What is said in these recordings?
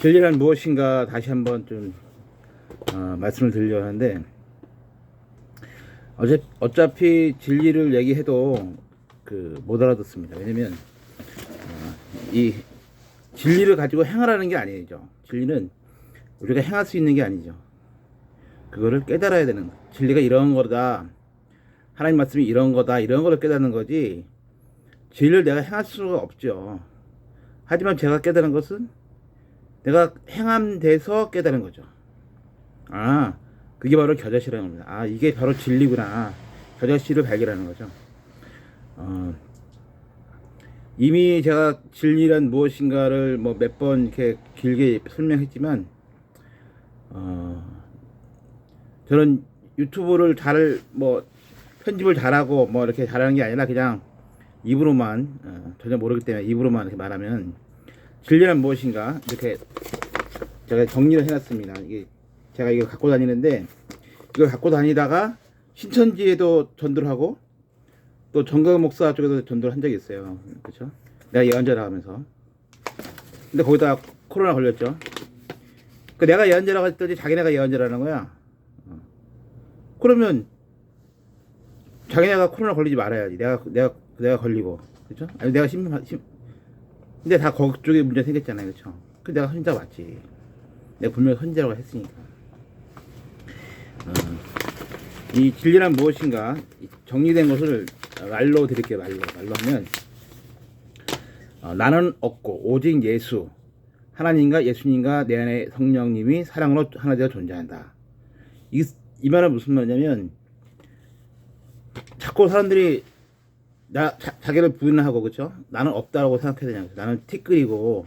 진리란 무엇인가 다시 한번 좀 어, 말씀을 드리려 하는데 어차, 어차피 진리를 얘기해도 그 못 알아듣습니다. 왜냐면 어, 이 진리를 가지고 행하라는 게 아니죠. 진리는 우리가 행할 수 있는 게 아니죠. 그거를 깨달아야 되는 거. 진리가 이런 거다. 하나님 말씀이 이런 거다. 이런 거를 깨닫는 거지. 진리를 내가 행할 수가 없죠. 하지만 제가 깨달은 것은 내가 행함 돼서 깨달은 거죠. 아, 그게 바로 겨자씨라는 겁니다. 아, 이게 바로 진리구나. 겨자씨를 발견하는 거죠. 어, 이미 제가 진리란 무엇인가를 뭐 몇 번 이렇게 길게 설명했지만, 어, 저는 유튜브를 잘, 뭐, 편집을 잘하고 뭐 이렇게 잘하는 게 아니라 그냥 입으로만, 어, 전혀 모르기 때문에 입으로만 이렇게 말하면, 진리란 무엇인가, 이렇게 제가 정리를 해놨습니다. 이게 제가 이걸 갖고 다니는데, 이걸 갖고 다니다가 신천지에도 전도를 하고, 또 정강 목사 쪽에도 전도를 한 적이 있어요. 그렇죠? 내가 예언자라 하면서. 근데 거기다 코로나 걸렸죠. 그 내가 예언자라고 했더니 자기네가 예언자라는 거야. 어. 그러면 자기네가 코로나 걸리지 말아야지. 내가 내가 내가 걸리고 그렇죠? 아니 내가 심, 심 근데 다 거쪽에 문제 생겼잖아요, 그렇죠? 그 내가 선자 맞지. 내가 분명히 선자라고 했으니까. 어. 이 진리란 무엇인가 이 정리된 것을 말로 드릴게요 말로 말로 하면 어, 나는 없고 오직 예수 하나님과 예수님과 내 안에 성령님이 사랑으로 하나 되어 존재한다 이, 이 말은 무슨 말이냐면 자꾸 사람들이 나 자, 자기를 부인하고 그쵸 나는 없다라고 생각해야 되냐 나는 티끌이고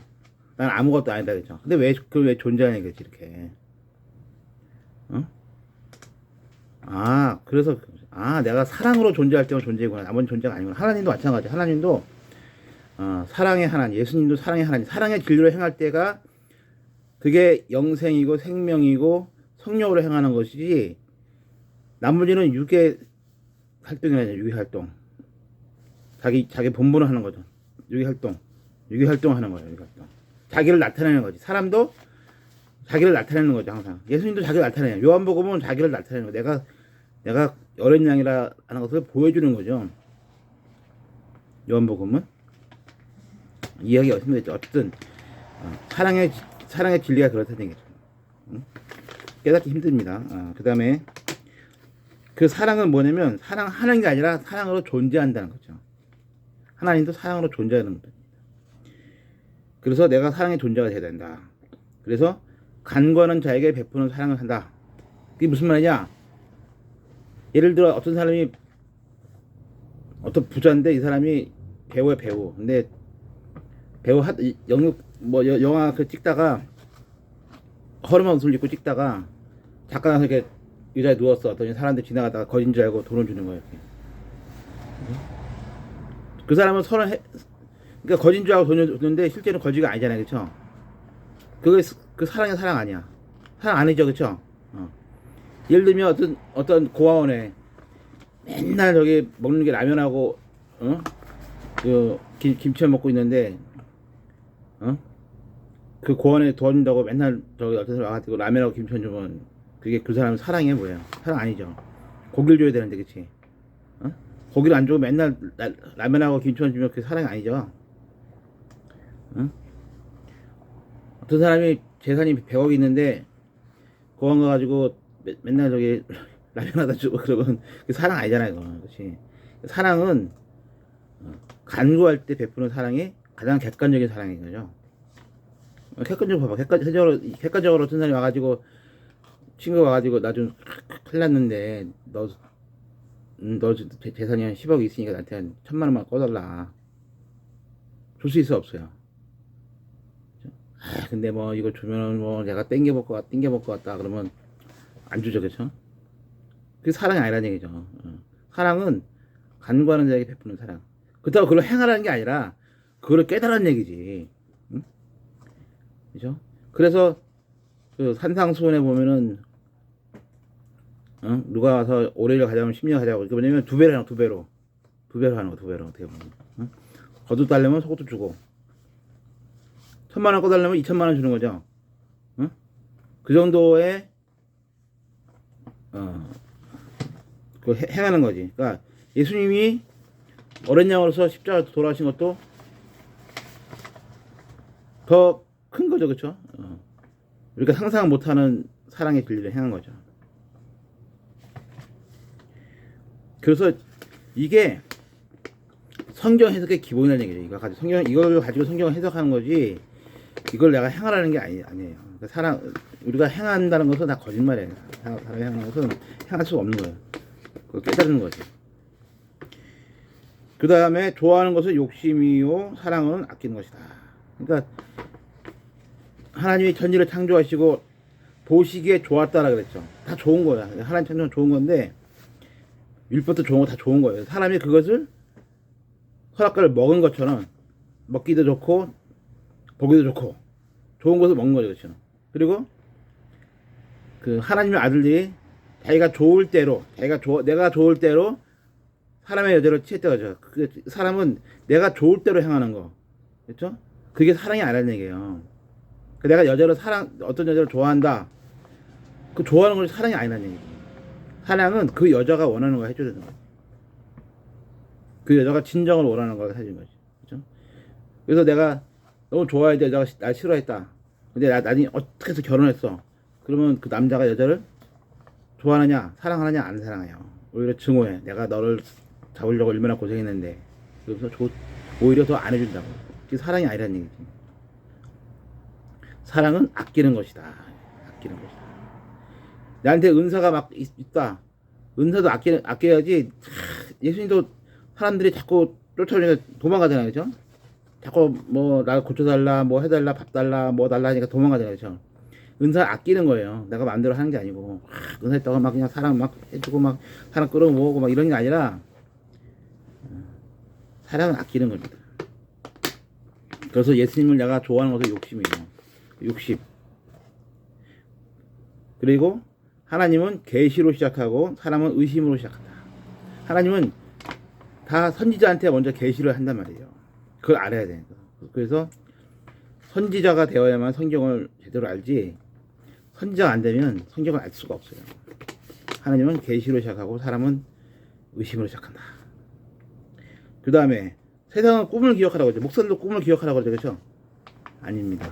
나는 아무것도 아니다 그죠 근데 왜 그걸 왜 존재하냐 그지 이렇게 어? 아, 그래서, 아, 내가 사랑으로 존재할 때만 존재구나. 나머지 존재가 아니구나. 하나님도 마찬가지. 하나님도, 어, 사랑의 하나님, 예수님도 사랑의 하나님, 사랑의 진리로 행할 때가 그게 영생이고 생명이고 성령으로 행하는 것이지, 나머지는 육의 활동이라죠. 육의 활동. 자기, 자기 본분을 하는 거죠. 육의 활동. 육의 활동 하는 거예요. 육의 활동. 자기를 나타내는 거지. 사람도 자기를 나타내는 거죠 항상 예수님도 자기를 나타내요 요한복음은 자기를 나타내는 거 내가 내가 어린 양이라 하는 것을 보여주는 거죠 요한복음은 이야기 어떻게 됐죠 어쨌든 어, 사랑의 사랑의 진리가 그렇다는 얘기죠 응? 깨닫기 힘듭니다 어, 그 다음에 그 사랑은 뭐냐면 사랑하는 게 아니라 사랑으로 존재한다는 거죠 하나님도 사랑으로 존재하는 겁니다 그래서 내가 사랑의 존재가 돼야 된다 그래서 간과하는 자에게 베푸는 사랑을 한다. 그게 무슨 말이냐? 예를 들어 어떤 사람이 어떤 부자인데 이 사람이 배우야 배우. 근데 배우 하 영역 뭐 여- 영화 그 찍다가 허름한 옷을 입고 찍다가 잠깐 이렇게 의자에 누웠어. 어떤 사람들 지나가다가 거진 줄 알고 돈을 주는 거예요. 이렇게. 그 사람은 서른 해, 그러니까 거진 줄 알고 돈을 줬는데 실제는 거지가 아니잖아요, 그렇죠? 그게 스- 그 사랑의 사랑 아니야. 사랑 아니죠, 그쵸? 어. 예를 들면 어떤 어떤 고아원에 맨날 저기 먹는 게 라면하고 어? 그 김, 김치 먹고 있는데 어? 그 고아원에 도와준다고 맨날 저기 어떤 사람 와가지고 라면하고 김치 주면 그게 그 사람 사랑이 뭐예요? 사랑 아니죠. 고기를 줘야 되는데 그치? 어? 고기를 안 주고 맨날 라, 라면하고 김치만 주면 그게 사랑이 아니죠. 어? 어떤 사람이 재산이 100억이 있는데 고원 가가지고 매- 맨날 저기 라면 하다 주고 그러면 그 사랑 아니잖아요 그건 그렇지 사랑은 어, 간구할 때 베푸는 사랑이 가장 객관적인 사랑인 거죠 어, 객관적으로 봐봐 객관적으로 객관적으로 어떤 사람이 와가지고 친구가 와가지고 나 좀 큰일 났는데 너 음, 너 재- 재산이 한 10억 있으니까 나한테 한 천만 원만 꺼달라 줄 수 있어 없어요 아, 근데 뭐 이거 주면은 뭐 내가 땡겨볼 것 같, 땡겨볼 것 같다 그러면 안 주죠, 그렇죠? 그게 사랑이 아니라는 얘기죠. 어. 사랑은 간구하는 자에게 베푸는 사랑. 그렇다고 그걸 행하라는 게 아니라 그거를 깨달은 얘기지. 응? 그죠? 그래서 그 산상수훈에 보면은 어? 누가 와서 올해를 가자면 10년 가자고. 그 뭐냐면 두 배로 하는 거, 두 배로. 두 배로 하는 거, 두 배로. 어떻게 보면. 응? 거두 달려면 속도 주고. 천만 원 꺼달라면 이천만 원 주는 거죠. 그 정도의 어, 그 해- 행하는 거지. 그러니까 예수님이 어린 양으로서 십자가 돌아가신 것도 더 큰 거죠, 그렇죠? 어. 우리가 상상 못하는 사랑의 진리를 행한 거죠. 그래서 이게 성경 해석의 기본이라는 얘기죠. 이거 가지고 성경 이걸 가지고 성경을 해석하는 거지. 이걸 내가 행하라는 게 아니 아니에요. 그러니까 사랑 우리가 행한다는 것은 다 거짓말이에요. 사람 행하는 것은 행할 수가 없는 거예요. 그걸 깨달는 거지. 그 다음에 좋아하는 것은 욕심이요, 사랑은 아끼는 것이다. 그러니까 하나님이 천지를 창조하시고 보시기에 좋았다라 그랬죠. 다 좋은 거야. 하나님 창조는 좋은 건데 율법도 좋은 거 다 좋은 거예요. 사람이 그것을 허락과를 먹은 것처럼 먹기도 좋고 보기도 좋고 좋은 것을 먹는 거죠, 그렇죠. 그리고 그 하나님의 아들들이 자기가 좋을 대로, 자기가 좋, 내가 좋을 대로 사람의 여자를 취했다 그죠. 그 사람은 내가 좋을 대로 행하는 거, 그렇죠? 그게 사랑이 아니라는 얘기예요. 그 내가 여자를 사랑, 어떤 여자를 좋아한다. 그 좋아하는 건 사랑이 아니라는 얘기죠. 사랑은 그 여자가 원하는 거 해줘야 되는 거야. 그 여자가 진정을 원하는 걸 해주는 거지. 그죠? 그래서 내가 너무 좋아했는데 여자가 시- 날 싫어했다. 근데 나, 나중에 어떻게 해서 결혼했어. 그러면 그 남자가 여자를 좋아하느냐, 사랑하느냐, 안 사랑해요. 오히려 증오해. 내가 너를 잡으려고 얼마나 고생했는데. 그래서 조- 오히려 더 안 해준다고. 그게 사랑이 아니라는 얘기지. 사랑은 아끼는 것이다. 아끼는 것이다. 나한테 은사가 막 있, 다 은사도 아끼, 아껴야지. 차, 예수님도 사람들이 자꾸 쫓아오니까 도망가잖아요. 그죠? 자꾸 뭐, 나 고쳐달라, 뭐 해달라, 밥 달라, 뭐 달라 하니까 도망가잖아요. 그죠? 은사 아끼는 거예요. 내가 마음대로 하는 게 아니고. 하, 은사 있다고 막 그냥 사랑 막 해주고 막 사랑 끌어모으고 막 이런 게 아니라 어, 사랑은 아끼는 겁니다. 그래서 예수님을 내가 좋아하는 것은 욕심이에요. 욕심. 그리고 하나님은 계시로 시작하고 사람은 의심으로 시작한다. 하나님은 다 선지자한테 먼저 계시를 한단 말이에요. 그걸 알아야 거. 그래서 선지자가 되어야만 성경을 제대로 알지. 선지자가 안 되면 성경을 알 수가 없어요. 하나님은 계시로 시작하고 사람은 의심으로 시작한다. 그 다음에 세상은 꿈을 기억하라고 하죠. 목사들도 꿈을 기억하라고 하죠. 그렇죠? 아닙니다.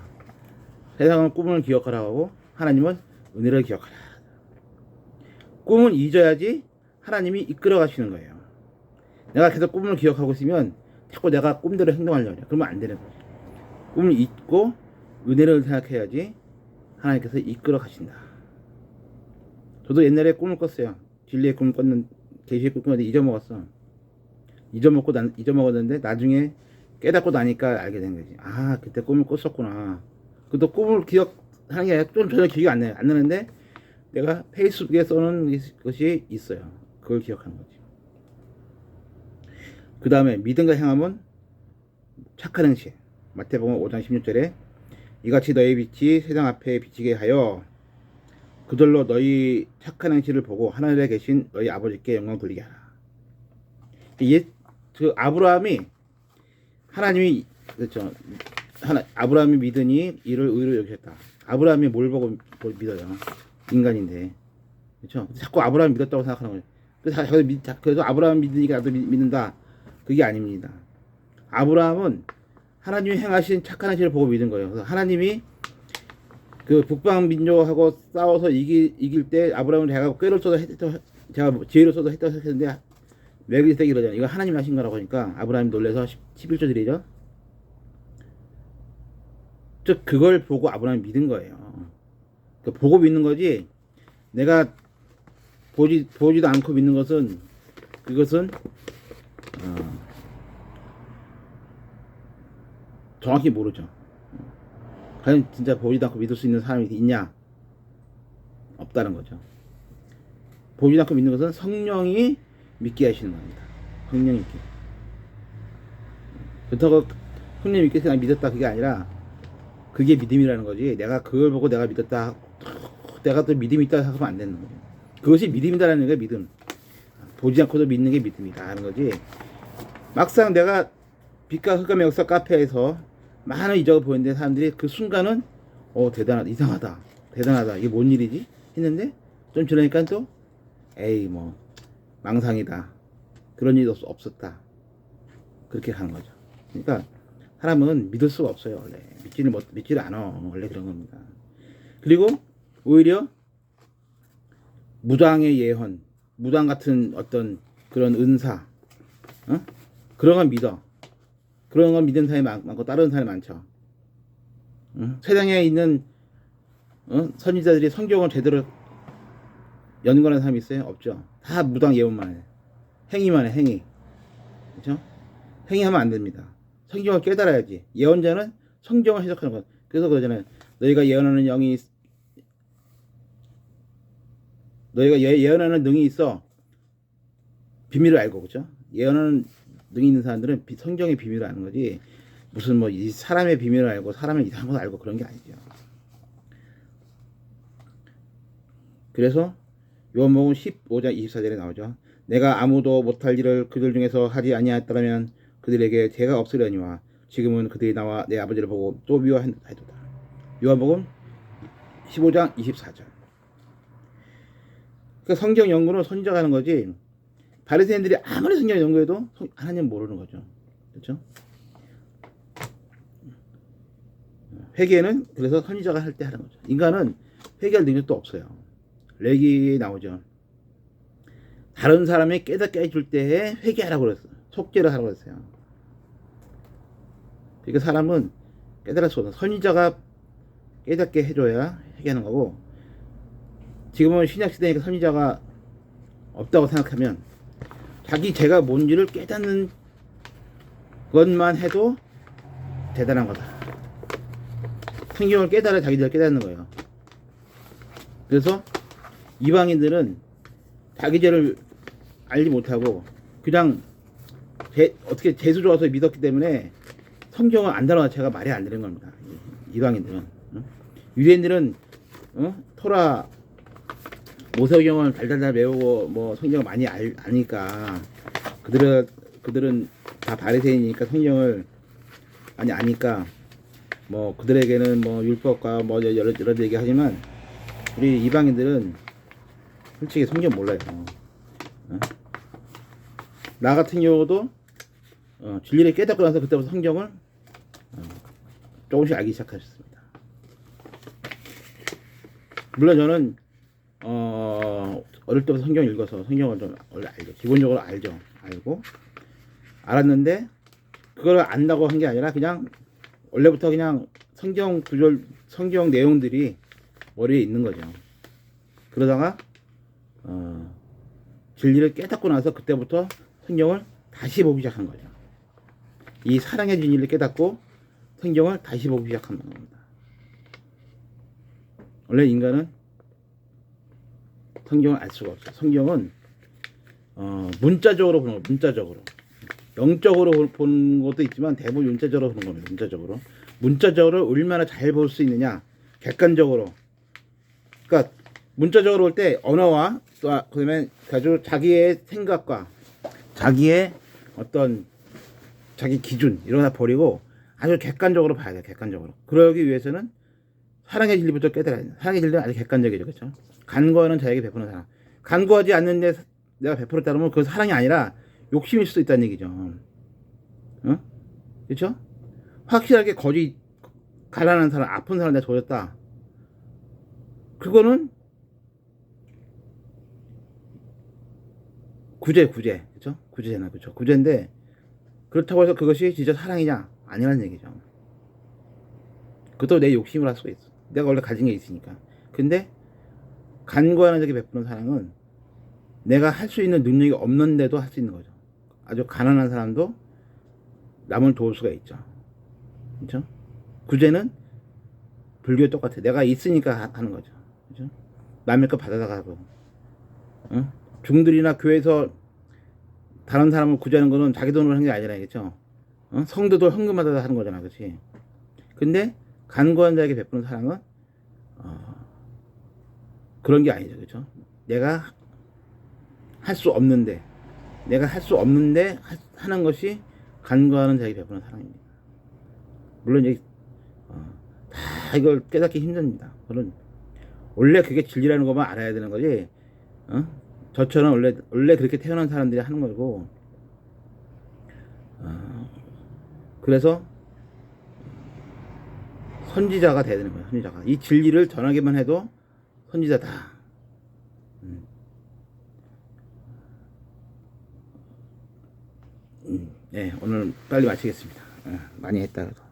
세상은 꿈을 기억하라고 하고 하나님은 은혜를 기억하라. 꿈은 잊어야지 하나님이 이끌어 가시는 거예요. 내가 계속 꿈을 기억하고 있으면 자꾸 내가 꿈대로 행동하려고 해요. 그러면 안 되는 거예요. 꿈을 잊고 은혜를 생각해야지 하나님께서 이끌어 가신다. 저도 옛날에 꿈을 꿨어요. 진리의 꿈을 꿨는 계시의 꿈을 꿨는데 잊어먹었어. 잊어먹고 난 잊어먹었는데 나중에 깨닫고 나니까 알게 된 거지. 아 그때 꿈을 꿨었구나. 그것도 꿈을 기억하는 게 아니라 좀 전혀 기억이 안 나요. 안 나는데 내가 페이스북에 써놓은 것이 있어요. 그걸 기억하는 거지. 그 다음에 믿음과 행함은 착한 행실. 마태복음 5장 16절에 이같이 너희 빛이 세상 앞에 비치게 하여 그들로 너희 착한 행실을 보고 하늘에 계신 너희 아버지께 영광 돌리게 하라. 예, 그 아브라함이 하나님이 그렇죠. 하나 아브라함이 믿으니 이를 의로 여기셨다. 아브라함이 뭘 보고 뭘 믿어요? 인간인데 그렇죠. 자꾸 아브라함 믿었다고 생각하는 거예요. 그래서 아브라함 믿으니까 나도 믿, 믿는다. 그게 아닙니다. 아브라함은 하나님이 행하신 착한 행실을 보고 믿은 거예요. 그래서 하나님이 그 북방 민족하고 싸워서 이기, 이길 때 아브라함은 제가 꾀를 써도 했다, 제가 지혜를 써도 했다고 했는데 왜 그랬다 이러잖아요. 이거 하나님이 하신 거라고 하니까 아브라함이 놀래서 11조 드리죠. 즉 그걸 보고 아브라함이 믿은 거예요. 그 보고 믿는 거지. 내가 보지 보지도 않고 믿는 것은 그것은 어, 정확히 모르죠. 과연 진짜 보지도 않고 믿을 수 있는 사람이 있냐? 없다는 거죠. 보지도 않고 믿는 것은 성령이 믿게 하시는 겁니다. 성령이 믿게. 그렇다고 성령이 믿게 해서 믿었다 그게 아니라 그게 믿음이라는 거지. 내가 그걸 보고 내가 믿었다. 내가 또 믿음이 있다 생각하면 안 되는 거예요. 그것이 믿음이다라는 게 믿음. 보지 않고도 믿는 게 믿음이다 하는 거지. 막상 내가 빛과 흑암의 역사 카페에서 많은 이적을 보였는데 사람들이 그 순간은 어 대단하다 이상하다 대단하다. 이게 뭔 일이지? 했는데 좀 지나니까 또 에이 뭐 망상이다. 그런 일이 없- 없었다. 그렇게 가는 거죠. 그러니까 사람은 믿을 수가 없어요 원래 믿지를 못 믿지를 않아 원래 그런 겁니다. 그리고 오히려 무당의 예언, 무당 같은 어떤 그런 은사, 어? 그런 건 믿어. 그런 건 믿는 사람이 많- 많고 다른 사람이 많죠. 응? 세상에 있는 어? 선지자들이 성경을 제대로 연구하는 사람이 있어요? 없죠. 다 무당 예언만 해. 행위만 해, 행위. 그죠? 행위하면 안 됩니다. 성경을 깨달아야지. 예언자는 성경을 해석하는 것. 그래서 그러잖아요. 너희가 예언하는 영이 있- 너희가 예, 예언하는 능이 있어. 비밀을 알고 그죠? 예언하는 능이 있는 사람들은 비- 성경의 비밀을 아는 거지. 무슨 뭐 이 사람의 비밀을 알고 사람의 이상한 걸 알고 그런 게 아니죠. 그래서 요한복음 15장 24절에 나오죠. 내가 아무도 못할 일을 그들 중에서 하지 아니하였더라면 그들에게 죄가 없으려니와 지금은 그들이 나와 내 아버지를 보고 또 미워하도다. 요한복음 15장 24절. 그 성경 연구는 선지자가 하는 거지. 바리새인들이 아무리 성경 연구해도 성- 하나님 모르는 거죠. 그렇죠? 회개는 그래서 선지자가 할 때 하는 거죠. 인간은 회개할 능력도 없어요. 레기에 나오죠. 다른 사람이 깨닫게 해줄 때에 회개하라고 그랬어요. 속죄를 하라고 그랬어요. 그러니까 사람은 깨달을 수 없는 선지자가 깨닫게 해줘야 회개하는 거고 지금은 신약 시대니까 선지자가 없다고 생각하면 자기 죄가 뭔지를 깨닫는 것만 해도 대단한 거다. 성경을 깨달아 자기들 깨닫는 거예요. 그래서 이방인들은 자기 죄를 알지 못하고 그냥 제, 어떻게 재수 좋아서 믿었기 때문에 성경을 안 다뤄 자체가 말이 안 되는 겁니다. 이- 이방인들은 응? 유대인들은 어? 토라 모세경을 달달달 외우고 뭐 성경을 많이 알, 아니까 그들은 그들은 다 바리새인이니까 성경을 많이 아니까 뭐 그들에게는 뭐 율법과 뭐 여러 여러 얘기하지만 우리 이방인들은 솔직히 성경 몰라요. 어? 나 같은 경우도 어, 진리를 깨닫고 나서 그때부터 성경을 어, 조금씩 알기 시작하셨습니다. 물론 저는 어, 어릴 때부터 성경 읽어서 성경을 좀 원래 알죠. 기본적으로 알죠. 알고 알았는데 그걸 안다고 한 게 아니라 그냥 원래부터 그냥 성경 구절 성경 내용들이 머리에 있는 거죠. 그러다가 어, 진리를 깨닫고 나서 그때부터 성경을 다시 보기 시작한 거죠. 이 사랑의 진리를 깨닫고 성경을 다시 보기 시작한 겁니다. 원래 인간은 성경을 알 수가 없어요. 성경은 어, 문자적으로 보는 거, 문자적으로. 영적으로 보- 보는 것도 있지만 대부분 문자적으로 보는 겁니다. 문자적으로. 문자적으로 얼마나 잘 볼 수 있느냐, 객관적으로. 그러니까 문자적으로 볼 때 언어와 또 그다음에 아주 자기의 생각과 자기의 어떤 자기 기준 이런 거다 버리고 아주 객관적으로 봐야 돼요. 객관적으로. 그러기 위해서는 사랑의 진리부터 깨달아야 돼요. 사랑의 진리는 아주 객관적이죠. 그렇죠? 간구하는 자에게 베푸는 사랑. 간구하지 않는데 내가 베풀었다 그러면 그 사랑이 아니라 욕심일 수도 있다는 얘기죠. 어? 그렇죠? 확실하게 거짓 가난한 사람, 아픈 사람 내가 줘줬다. 그거는 구제, 구제, 그렇죠? 구제잖아, 그렇죠? 구제인데 그렇다고 해서 그것이 진짜 사랑이냐? 아니라는 얘기죠. 그것도 내 욕심을 할 수가 있어. 내가 원래 가진 게 있으니까. 근데 간과하는 자에게 베푸는 사랑은 내가 할 수 있는 능력이 없는데도 할 수 있는 거죠. 아주 가난한 사람도 남을 도울 수가 있죠. 그렇죠? 구제는 불교에 똑같아. 내가 있으니까 하- 하는 거죠. 그렇죠? 남의 거 받아다가고. 어? 중들이나 교회에서 다른 사람을 구제하는 거는 자기 돈으로 하는 게 아니잖아요. 그렇죠? 어? 성도도 헌금하다 하는 거잖아. 그렇지? 근데 간구한 자에게 베푸는 사랑은 어, 그런 게 아니죠. 그렇죠? 내가 할 수 없는데 내가 할 수 없는데 하, 하는 것이 간구하는 자에게 베푸는 사랑입니다. 물론 여기 어, 다 이걸 깨닫기 힘듭니다. 그런 원래 그게 진리라는 것만 알아야 되는 거지. 어? 저처럼 원래 원래 그렇게 태어난 사람들이 하는 거고. 어, 그래서 선지자가 돼야 되는 거야. 선지자가 이 진리를 전하기만 해도 선지자다. 음. 음, 네, 오늘 빨리 마치겠습니다. 어, 많이 했다 그래도.